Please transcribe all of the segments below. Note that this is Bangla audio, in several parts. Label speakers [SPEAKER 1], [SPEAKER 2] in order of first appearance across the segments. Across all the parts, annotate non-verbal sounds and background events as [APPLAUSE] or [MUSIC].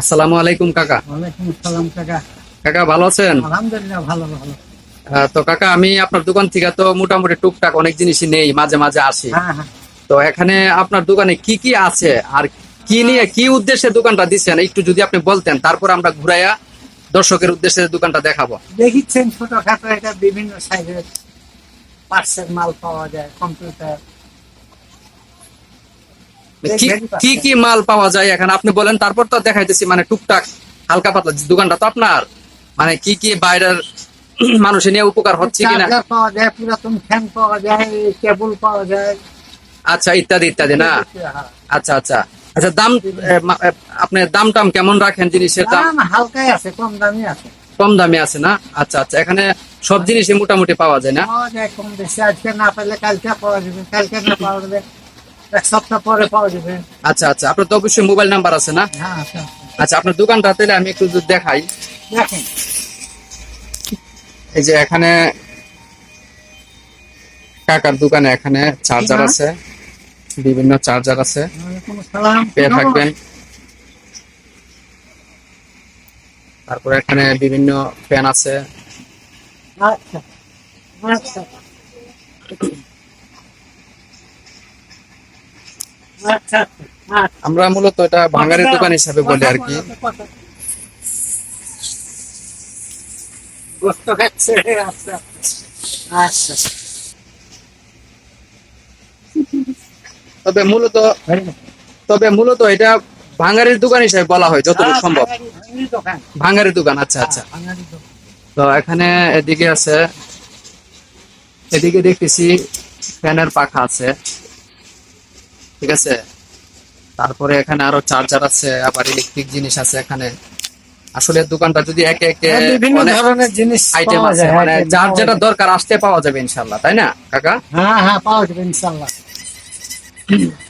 [SPEAKER 1] আসসালামু আলাইকুম কাকা।
[SPEAKER 2] ওয়ালাইকুম আসসালাম কাকা।
[SPEAKER 1] কাকা ভালো আছেন?
[SPEAKER 2] আলহামদুলিল্লাহ ভালো ভালো।
[SPEAKER 1] তো কাকা আমি আপনার দোকান থেকে তো মোটামুটি টুকটাক অনেক জিনিসই নেই মাঝে মাঝে আসি।
[SPEAKER 2] হ্যাঁ হ্যাঁ।
[SPEAKER 1] তো এখানে আপনার দোকানে কি কি আছে? আর কি নিয়ে কি উদ্দেশ্যে দোকানটা দিচ্ছেন? একটু যদি আপনি বলতেন তারপর আমরা ঘুরাইয়া দর্শকের উদ্দেশ্যে দোকানটা দেখাবো।
[SPEAKER 2] দেখিচ্ছেন ছোটখাটো এটা বিভিন্ন সাইজের পার্সেল মাল পাওয়া যায় কম্পিউটার।
[SPEAKER 1] কি কি মাল পাওয়া যায় এখানে? আপনি বলেন তারপর তো দেখাইতেছি মানে টুকটাক হালকা পাতলা দোকানটা তো আপনার। মানে কি কি বাইরের [CLEARS THROAT] মানুষের নিয়ে উপকার হচ্ছে কিনা?
[SPEAKER 2] পাওয়া যায় পুরাতন ফ্যান পাওয়া যায় কেবল পাওয়া যায়।
[SPEAKER 1] আচ্ছা ইত্যাদি ইত্যাদি না?
[SPEAKER 2] হ্যাঁ।
[SPEAKER 1] আচ্ছা আচ্ছা। আচ্ছা দাম আপনি দাম টাম কেমন রাখেন জিনিসের দাম?
[SPEAKER 2] দাম হালকাই আছে কম দামি আছে।
[SPEAKER 1] কম দামে আছে না? আচ্ছা আচ্ছা এখানে সব জিনিসই মোটামুটি পাওয়া যায় না?
[SPEAKER 2] পাওয়া যায় কম বেশি আজকে না পেলে কালকে পাওয়া যাবে কালকে না পাওয়া যাবে। এক সপ্তাহ পরে পাওয়া যাবে।
[SPEAKER 1] আচ্ছা আচ্ছা। আপনার তো অবশ্যই মোবাইল নাম্বার আছে না?
[SPEAKER 2] হ্যাঁ।
[SPEAKER 1] আচ্ছা আপনার দোকানটা তাহলে আমি একটু দেখাই।
[SPEAKER 2] দেখেন।
[SPEAKER 1] এই যে এখানে কাকার দোকানে এখানে চার্জার
[SPEAKER 2] হ্যাঁ।
[SPEAKER 1] আছে বিভিন্ন চার্জার আছে। পেয়ে থাকবেন। তারপরে এখানে বিভিন্ন ফ্যান আছে।
[SPEAKER 2] আচ্ছা আচ্ছা আচ্ছা আচ্ছা
[SPEAKER 1] আমরা মূলত এটা ভাঙারের দোকান হিসাবে বলি আর কি।
[SPEAKER 2] আচ্ছা আচ্ছা।
[SPEAKER 1] তবে মূলত তবে মূলত এটা ভাঙারের দোকান হিসাবে বলা হয় যতটুকু সম্ভব।
[SPEAKER 2] ভাঙারি- ভাঙারি দোকান
[SPEAKER 1] আচ্ছা আচ্ছা। তো এখানে এদিকে আছে এদিকে দেখতেছি ফ্যানের পাখা আছে। ঠিক আছে? তারপরে এখানে আরও চার্জার আছে আবার ইলেকট্রিক জিনিস আছে এখানে। আসলে দোকানটা যদি একে একে
[SPEAKER 2] হ্যাঁ, বিভিন্ন ধরনের জিনিস
[SPEAKER 1] আইটেম আছে। মানে যার যেটা দরকার আসতে পাওয়া যাবে ইনশাল্লাহ তাই না কাকা?
[SPEAKER 2] হ্যাঁ হ্যাঁ পাওয়া যাবে ইনশাল্লাহ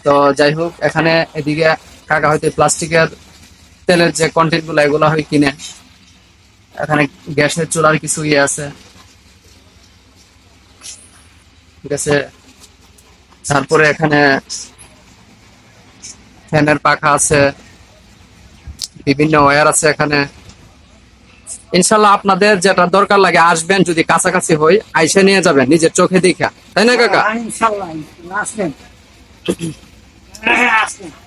[SPEAKER 1] তো যাই হোক এখানে এদিকে কাকা হয়তো প্লাস্টিকের তেলের যে কন্টেন্টগুলো এগুলো হয় কিনে। এখানে গ্যাসের চুলার কিছু ইয়ে আছে। ঠিক আছে? তারপরে এখানে ফ্যানের পাখা আছে, বিভিন্ন ওয়্যার আছে এখানে। ইনশাল্লাহ আপনাদের যেটা দরকার লাগে আসবেন, যদি কাছাকাছি হই, আইসে নিয়ে যাবেন, নিজের চোখে দেখা। তাই না, কাকা?
[SPEAKER 2] ইনশাল্লাহ, আসবেন। [COUGHS]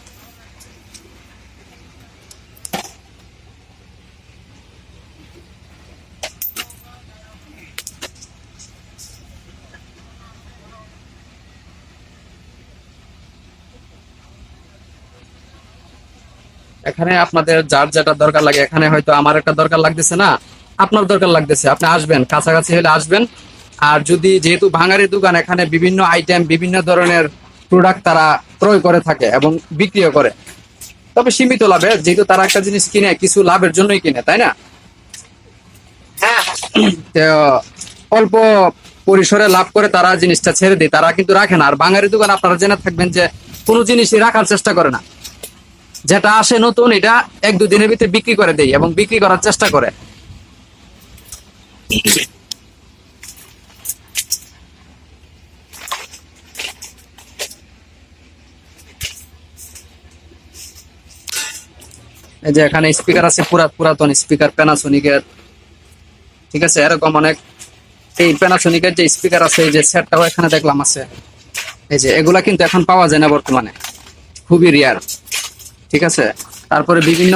[SPEAKER 1] এখানে আপনাদের যার যেটা দরকার লাগে এখানে হয়তো আমার একটা দরকার লাগতেছে না আপনার দরকার লাগতেছে। আপনি আসবেন কাছাকাছি হলে আসবেন। আর যদি যেহেতু ভাঙারি দোকান এখানে বিভিন্ন আইটেম বিভিন্ন ধরনের প্রোডাক্ট তারা ক্রয় করে থাকে এবং বিক্রিও করে। তবে সীমিত লাভে যেহেতু তারা একটা জিনিস কিনে কিছু লাভের জন্যই কিনে তাই না?
[SPEAKER 2] হ্যাঁ।
[SPEAKER 1] অল্প পরিসরে লাভ করে তারা জিনিসটা ছেড়ে দেয়। তারা কিন্তু রাখে না। আর বাঙালি দোকান আপনারা জেনে থাকবেন যে কোনো জিনিসই রাখার চেষ্টা করে না। যেটা আসে নতুন, এটা এক দুদিনের ভিতরে বিক্রি করে দেয় এবং বিক্রি করার চেষ্টা করে। এই যে এখানে স্পিকার আছে, পুরা, পুরাতন স্পিকার প্যানাসোনিকের ঠিক আছে? এরকম অনেক এই প্যানাসোনিকের যে স্পিকার আছে, এই যে সেটটাও এখানে দেখলাম আছে। এই যে এগুলা কিন্তু এখন পাওয়া যায় না বর্তমানে। খুবই রিয়ার ঠিক আছে? তারপরে বিভিন্ন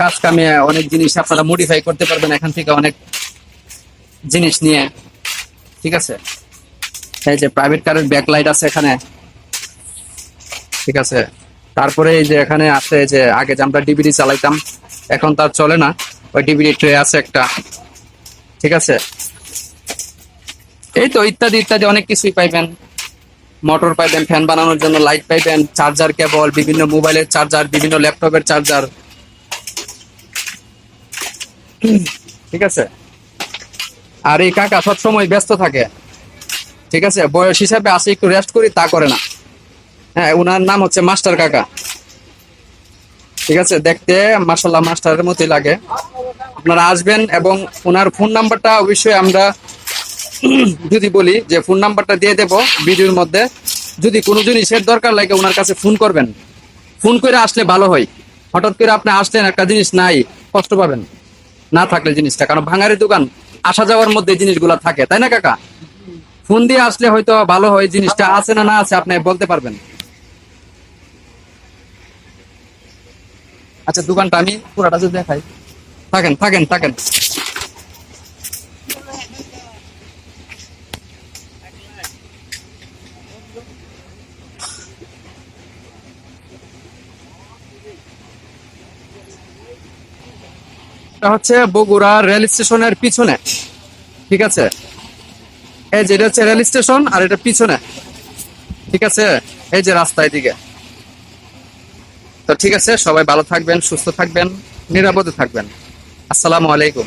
[SPEAKER 1] কাজ কামে অনেক জিনিস আপনারা মডিফাই করতে পারবেন এখান থেকে অনেক জিনিস নিয়ে। ঠিক আছে? এই যে প্রাইভেট কারের ব্যাকলাইট আছে এখানে। ঠিক আছে? তারপরে এই যে এখানে আছে যে আগে যে আমরা ডিবিডি চালাইতাম, এখন তার চলে না। ওই ডিবিডি ট্রে আছে একটা। ঠিক আছে? এই তো ইত্যাদি ইত্যাদি অনেক কিছুই পাইবেন। মোটর পাইবেন, ফ্যান বানানোর জন্য লাইট পাইবেন চার্জার কেবল বিভিন্ন মোবাইলের চার্জার বিভিন্ন ল্যাপটপের চার্জার ঠিক আছে? আর এই কাকা সবসময় ব্যস্ত থাকে। ঠিক আছে? বয়স হিসাবে আসে, একটু রেস্ট করি, তা করে না। হ্যাঁ ওনার নাম হচ্ছে মাস্টার কাকা। ঠিক আছে? দেখতে মাসাল্লাহ মাস্টারের মতোই লাগে। আপনারা আসবেন এবং ওনার ফোন নাম্বারটা অবশ্যই আমরা যদি বলি যে ফোন নাম্বারটা দিয়ে দেব ভিডিওর মধ্যে, যদি কোনো জিনিসের দরকার লাগে ওনার কাছে ফোন করবেন। ফোন করে আসলে ভালো হয়। হঠাৎ করে আপনি আসলেন, একটা জিনিস নাই, কষ্ট পাবেন। না থাকলে জিনিসটা, কারণ ভাঙারি দোকান, আসা যাওয়ার মধ্যে জিনিসগুলা থাকে, তাই না কাকা? ফোন দিয়ে আসলে হয়তো ভালো হয়, জিনিসটা আছে না না আছে, আপনি বলতে পারবেন। আচ্ছা দোকানটা আমি পুরাটা যদি দেখাই। থাকেন থাকেন থাকেন। এটা হচ্ছে বগুড়া রেল স্টেশনের পিছনে। ঠিক আছে? এই যে এটা হচ্ছে রেল স্টেশন আর এটা পিছনে। ঠিক আছে? এই যে রাস্তায় এদিকে। তো ঠিক আছে, সবাই ভালো থাকবেন, সুস্থ থাকবেন, নিরাপদে থাকবেন। আসসালামু আলাইকুম।